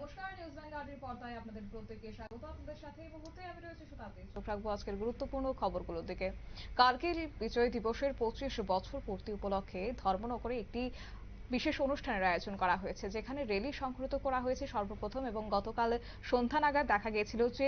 নমস্কার নিউজ ভ্যানগার্ডের পর্দায় আপনাদের প্রত্যেককে স্বাগত। আপনাদের সাথে এই মুহূর্তে আমি রয়েছে শতাব্দী আজকের গুরুত্বপূর্ণ খবরগুলোর দিকে। কার্গিল বিজয় দিবসের পঁচিশ বছর পূর্তি উপলক্ষে ধর্মনগরে একটি বিশেষ অনুষ্ঠানের আয়োজন করা হয়েছে, যেখানে র্যালি সংঘটিত করা হয়েছে সর্বপ্রথম এবং গতকাল সন্ধ্যা নাগাদ দেখা গিয়েছিল যে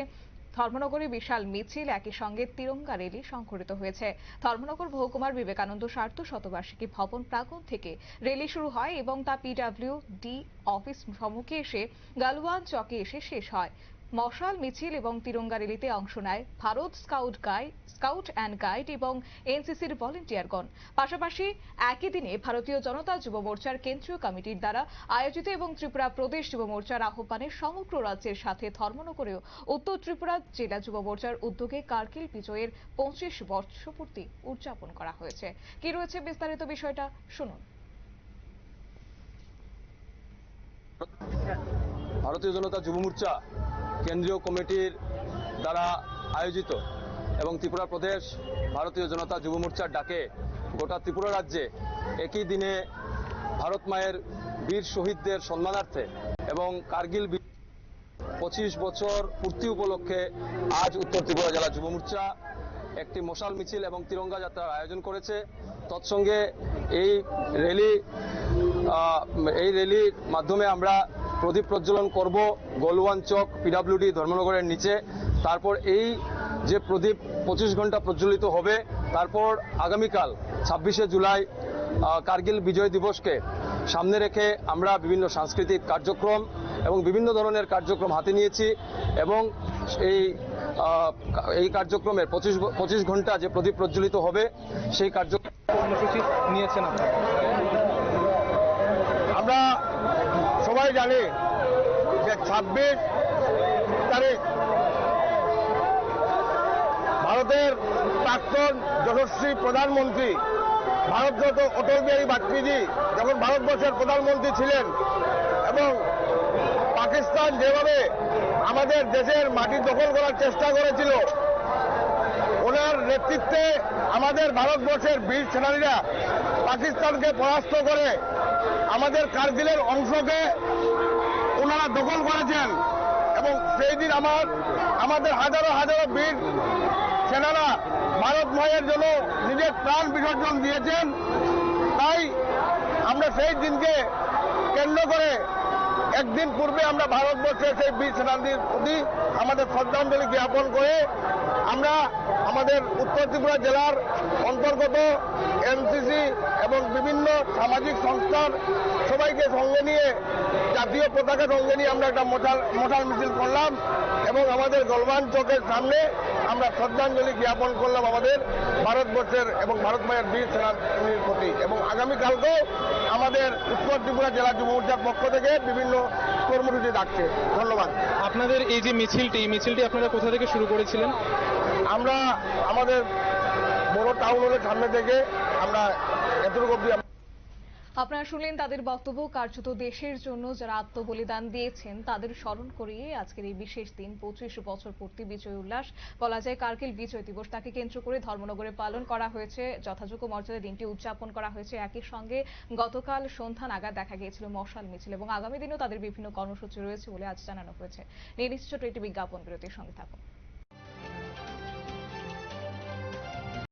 ধর্মনগরে বিশাল মিছিল, একই সঙ্গে তিরঙ্গা র্যালি সংঘটিত হয়েছে। ধর্মনগর মহকুমার বিবেকানন্দ সার্ধ শতবার্ষিকী ভবন প্রাঙ্গণ থেকে রেলি শুরু হয় এবং তা পিডাব্লিউ ডি অফিস সম্মুখে এসে গালওয়ান চকে এসে শেষ হয়। মশাল, মিছিল এবং তিরঙ্গা র্যালিতে অংশ নেয় Bharat scout guide scout and guide এবং এনসিসির ভলেন্টিয়ারগণ। পাশাপাশি একই দিনে ভারতীয় জনতা যুব মোর্চার কেন্দ্রীয় কমিটির দ্বারা আয়োজিত এবং ত্রিপুরা প্রদেশ যুব মোর্চার আহ্বানে সমগ্র রাজ্যের সাথে ধর্মনগরেও উত্তর ত্রিপুরা জেলা যুব মোর্চার উদ্যোগে কার্গিল বিজয়ের পঁচিশ বর্ষপূর্তি উদযাপন করা হয়েছে। কি রয়েছে বিস্তারিত বিষয়টা? শুনুন। ভারতীয় জনতা যুব মোর্চা কেন্দ্রীয় কমিটির দ্বারা আয়োজিত এবং ত্রিপুরা প্রদেশ ভারতীয় জনতা যুব মোর্চার ডাকে গোটা ত্রিপুরা রাজ্যে একই দিনে ভারত মায়ের বীর শহীদদের সম্মানার্থে এবং কার্গিল পঁচিশ বছর পূর্তি উপলক্ষে আজ উত্তর ত্রিপুরা জেলা যুব মোর্চা একটি মশাল মিছিল এবং তিরঙ্গা যাত্রার আয়োজন করেছে। তৎসঙ্গে এই র্যালি এই র্যালির মাধ্যমে আমরা প্রদীপ প্রজ্বলন করব গোলওয়ান চক পিডাব্লিউডি ধর্মনগরের নিচে। তারপর এই যে প্রদীপ পঁচিশ ঘণ্টা প্রজ্বলিত হবে, তারপর আগামীকাল ছাব্বিশে জুলাই কার্গিল বিজয় দিবসকে সামনে রেখে আমরা বিভিন্ন সাংস্কৃতিক কার্যক্রম এবং বিভিন্ন ধরনের কার্যক্রম হাতে নিয়েছি এবং এই এই কার্যক্রমের পঁচিশ পঁচিশ ঘণ্টা যে প্রদীপ প্রজ্বলিত হবে, সেই কার্যক্রম কর্মসূচি নিয়েছেন আপনারা আমরা সবাই জানি যে ছাব্বিশ তারিখ ভারতের প্রাক্তন যশস্বী প্রধানমন্ত্রী ভারতরত্ন অটল বিহারী বাজপেয়ীজি যখন ভারতবর্ষের প্রধানমন্ত্রী ছিলেন এবং পাকিস্তান যেভাবে আমাদের দেশের মাটি দখল করার চেষ্টা করেছিল ওনার নেতৃত্বে আমাদের ভারতবর্ষের বীর সেনানীরা পাকিস্তানকে পরাস্ত করে আমাদের কার্গিলের অংশকে ওনারা দখল করেছেন এবং সেই দিন আমার, আমাদের হাজারো হাজারো বীর সেনারা ভারত মায়ের জন্য নিজের প্রাণ বিসর্জন দিয়েছেন। তাই আমরা সেই দিনকে কেন্দ্র করে একদিন পূর্বে আমরা ভারতবর্ষে সেই বীর সেনানীর প্রতি আমাদের শ্রদ্ধাঞ্জলি জ্ঞাপন করে আমরা আমাদের উত্তর ত্রিপুরা জেলার অন্তর্গত এনসিসি এবং বিভিন্ন সামাজিক সংস্থার সবাইকে সঙ্গে নিয়ে জাতীয় পতাকা সঙ্গে নিয়ে আমরা একটা মোটাল মোটাল মিছিল করলাম এবং আমাদের গলবান চকের সামনে আমরা শ্রদ্ধাঞ্জলি জ্ঞাপন করলাম আমাদের ভারতবর্ষের এবং ভারত মায়ের বীর সেনানীর প্রতি। এবং আগামীকালকেও আমাদের উত্তর ত্রিপুরা জেলা যুব মোর্চার পক্ষ থেকে বিভিন্ন কর্মসূচি ডাকছে ধন্যবাদ। আপনাদের এই যে মিছিলটি এই মিছিলটি আপনারা কোথা থেকে শুরু করেছিলেন? আমরা আমাদের বড় টাউন হলের সামনে থেকে আমরা এতটুকু অব্দি আপনারা শুনলেন তাদের বক্তব্য, কার্যত দেশের জন্য যারা আত্মবলিদান দিয়েছেন, তাদের স্মরণ করিয়ে আজকের এই বিশেষ দিন পঁচিশ বছর পূর্তি বিজয় উল্লাস। বলা যায় কার্গিল বিজয় দিবস। তাকে কেন্দ্র করে ধর্মনগরে পালন করা হয়েছে। যথাযোগ্য মর্যাদায় দিনটি উদযাপন করা হয়েছে একই সঙ্গে। গতকাল সন্ধ্যা নাগাদ দেখা গিয়েছিল মশাল মিছিল এবং আগামী দিনেও তাদের বিভিন্ন কর্মসূচি রয়েছে বলে আজ জানানো হয়েছে। নির্দিষ্ট একটি বিজ্ঞাপন বিরতির সঙ্গে থাকুন।